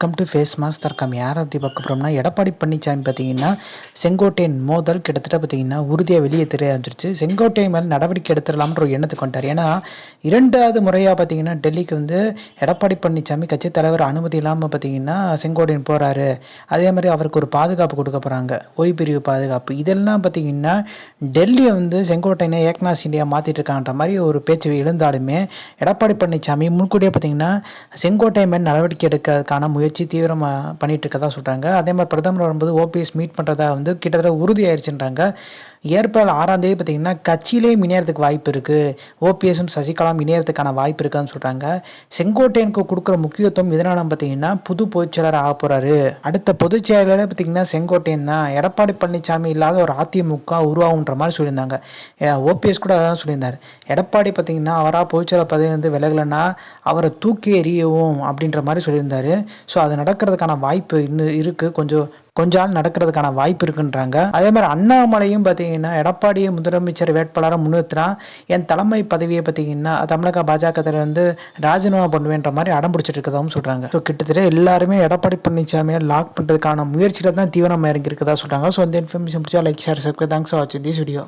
Come to face master come யாரை பற்றி பார்க்க போகிறோம்னா எடப்பாடி பழனிசாமி பார்த்தீங்கன்னா செங்கோட்டையன் மோதல் கிட்டத்தட்ட பார்த்தீங்கன்னா உறுதியாக வெளியே தெரிய ஆரம்பிச்சிருச்சு செங்கோட்டையன் மேலே நடவடிக்கை எடுத்துடலாம்ன்ற ஒரு எண்ணத்துக்கு வந்துட்டார். ஏன்னா இரண்டாவது முறையாக பார்த்தீங்கன்னா டெல்லிக்கு வந்து எடப்பாடி பழனிசாமி கட்சி தலைவர் அனுமதி இல்லாமல் பார்த்தீங்கன்னா செங்கோட்டையன் போகிறாரு அதே மாதிரி அவருக்கு ஒரு பாதுகாப்பு கொடுக்க போகிறாங்க ஓய்வுப்பிரிவு பாதுகாப்பு. இதெல்லாம் பார்த்தீங்கன்னா டெல்லியை வந்து செங்கோட்டையனை ஏக்நாத் சிண்டியா மாற்றிட்டு இருக்கான்ற மாதிரி ஒரு பேச்சு எழுந்தாலுமே எடப்பாடி பழனிசாமி முன்கூட்டியே பார்த்தீங்கன்னா செங்கோட்டையன் மேல் நடவடிக்கை எடுக்கிறதுக்கான முயற்சி தீவிரமாக பண்ணிட்டு இருக்கதா சொல்கிறாங்க அதே மாதிரி பிரதமர் வரும்போது ஓபிஎஸ் மீட் பண்ணுறதா வந்து கிட்டத்தட்ட உறுதியாயிருச்சுன்றாங்க. ஏப்ரல் ஆறாம் தேதி பார்த்தீங்கன்னா கட்சியிலே இணையறதுக்கு வாய்ப்பு இருக்குது ஓபிஎஸும் சசிகலாம் இணையறதுக்கான வாய்ப்பு இருக்குன்னு சொல்கிறாங்க செங்கோட்டையனுக்கு கொடுக்குற முக்கியத்துவம் இதனால பார்த்தீங்கன்னா புது பொதுச்செயலர் ஆக போகிறாரு அடுத்த பொதுச் பார்த்தீங்கன்னா செங்கோட்டையன் தான். எடப்பாடி பழனிசாமி இல்லாத ஒரு அதிமுக உருவாகுன்ற மாதிரி சொல்லியிருந்தாங்க. ஓபிஎஸ் கூட அதான் சொல்லியிருந்தார். எடப்பாடி பார்த்தீங்கன்னா அவராக பொதுச்செயலர் பதவி வந்து விலகலைன்னா அவரை தூக்கி எறியவும் அப்படின்ற மாதிரி சொல்லியிருந்தாரு. ஸோ அது நடக்கிறதுக்கான வாய்ப்பு இன்னும் இருக்குது கொஞ்சம் கொஞ்ச நாள் நடக்கிறதுக்கான வாய்ப்பு இருக்குன்றாங்க. அதே மாதிரி அண்ணாமலையும் பார்த்தீங்கன்னா எடப்பாடியை முதலமைச்சர் வேட்பாளராக முன்னிறுத்தினா என் தலைமை பதவியை பார்த்தீங்கன்னா தமிழக பாஜக வந்து ராஜினாமா பண்ணுவேன்ற மாதிரி அடம் பிடிச்சிட்டு இருக்கதாகவும் சொல்கிறாங்க ஸோ கிட்டத்தட்ட எல்லாருமே எடப்பாடி பழனிசாமியை லாக் பண்ணுறதுக்கான முயற்சியில் தான் தீவிரமாக இறங்கியிருக்கதா சொல்கிறாங்க ஸோ இந்த இன்ஃபர்மேஷன் பிடிச்சா like share subscribe thanks for வாட்சிங் திஸ் வீடியோ